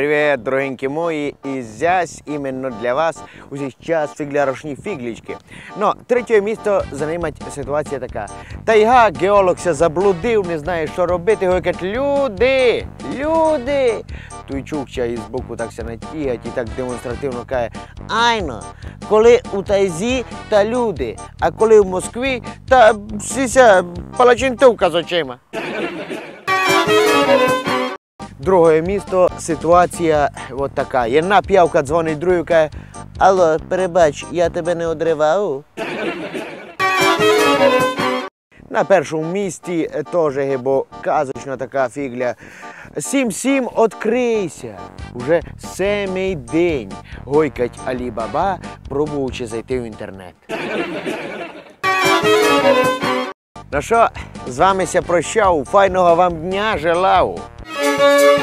привіт, дорогенькі мої! І зясь іменно для вас уже час фіглярошні фіглічки. Ну, третє місто займає ситуація така. Тайга геолог ся заблудив, не знає, що робити. Говорить, люди, люди. Той чукча із боку так ся натягать і так демонстративно каже, айно, коли у тайзі та люди, а коли в Москві, та всіся палачинтовка з очима. Друге місто ситуація от така. Jedna п'явка дзвонить другу каже, Алло, перебач, я тебе не одривав. На першому місті теж гибо казочна така фігля. Сім-сім, открийся. Уже семий день гойкать Алі-Баба, пробуючи зайти в інтернет. Ну що, з вами ся прощав, файного вам дня желав. Música